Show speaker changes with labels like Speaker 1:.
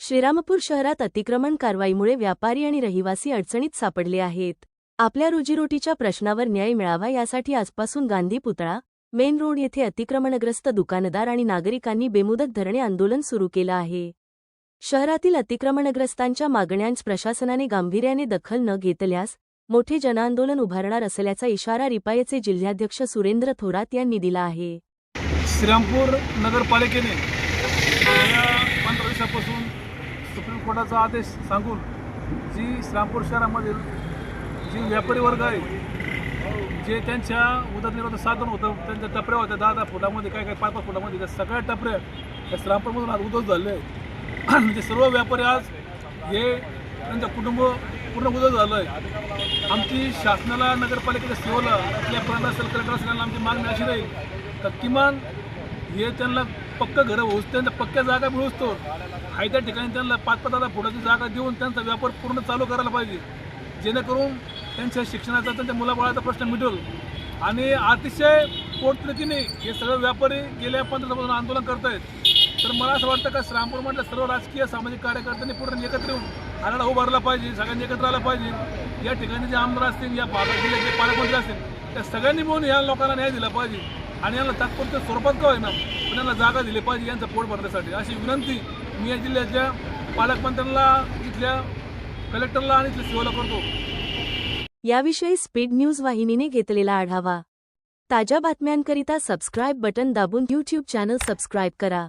Speaker 1: श्रीरामपूर शहरात अतिक्रमण कारवाईमुळे व्यापारी आणि रहिवासी अडचणीत सापडले आहेत. आपल्या रोजीरोटीच्या प्रश्नावर न्याय मिळावा यासाठी आजपासून गांधी पुतळा मेन रोड येथे अतिक्रमणग्रस्त दुकानदार आणि नागरिकांनी बेमुदत धरणे आंदोलन सुरू केलं आहे. शहरातील अतिक्रमणग्रस्तांच्या मागण्यांस प्रशासनाने गांभीर्याने दखल न घेतल्यास मोठे जनआंदोलन उभारणार असल्याचा इशारा रिपायचे जिल्हाध्यक्ष सुरेंद्र थोरात यांनी दिला आहे.
Speaker 2: श्रीरामपूर नगरपालिकेने गेल्या पंधरा दिवसापासून सुप्रीम कोर्टाचा आदेश सांगून जी श्रीरामपूर शहरामधील जी व्यापारी वर्ग आहे जे त्यांच्या उदरनिर्वाहाचं साधन होतं त्यांच्या टपऱ्या होत्या दहा दहा फुटामध्ये काय काय पाच पाच फुटामध्ये त्या सगळ्या टपऱ्या त्या श्रीरामपूरमधून आज उद्ध्वस्त झाले. आहे म्हणजे सर्व व्यापारी आज हे त्यांचं कुटुंब पूर्ण उद्ध्वस्त झालं आहे आमची शासनाला नगरपालिकेच्या सेवेला आपल्या प्रांत असेल कलेक्टर असेल आमची मागणी अशी राहील तर किमान हे त्यांना पक्क घरं होऊस त्यांच्या पक्क्या जागा मिळूस तो आहे त्या ठिकाणी त्यांना पाच पाच हजार फुटाची जागा देऊन त्यांचा व्यापार पूर्ण चालू करायला पाहिजे. जेणेकरून त्यांच्या शिक्षणाचा त्यांच्या मुलाबाळाचा प्रश्न मिटेल. आणि अतिशय पोटतिडकीने हे सगळे व्यापारी गेल्या पंधरा आंदोलन करत आहेत तर मला असं वाटतं का श्रामपूर म्हटलं सर्व राजकीय सामाजिक कार्यकर्त्यांनी पूर्ण एकत्र येऊन आराडा उभारला पाहिजे सगळ्यांनी एकत्र आलं पाहिजे. या ठिकाणी जे आमदार असतील या भागात जे पालकमंत्री असतील त्या सगळ्यांनी मिळून या लोकांना न्याय दिला पाहिजे. आणि यांना तात्पुरत्या स्वरूपात का होईना? पण यांना जागा दिली पाहिजे यांचं पोट भरण्यासाठी. अशी विनंती मी या जिल्ह्याच्या पालकमंत्र्यांना इथल्या कलेक्टरला आणि इथल्या शिवाला करतो.
Speaker 1: याविषयी स्पीड न्यूज वाहिनीने घेतलेला आढावा. ताज्या बातम्यांकरिता सबस्क्राईब बटन दाबून यूट्यूब चॅनल सबस्क्राईब करा.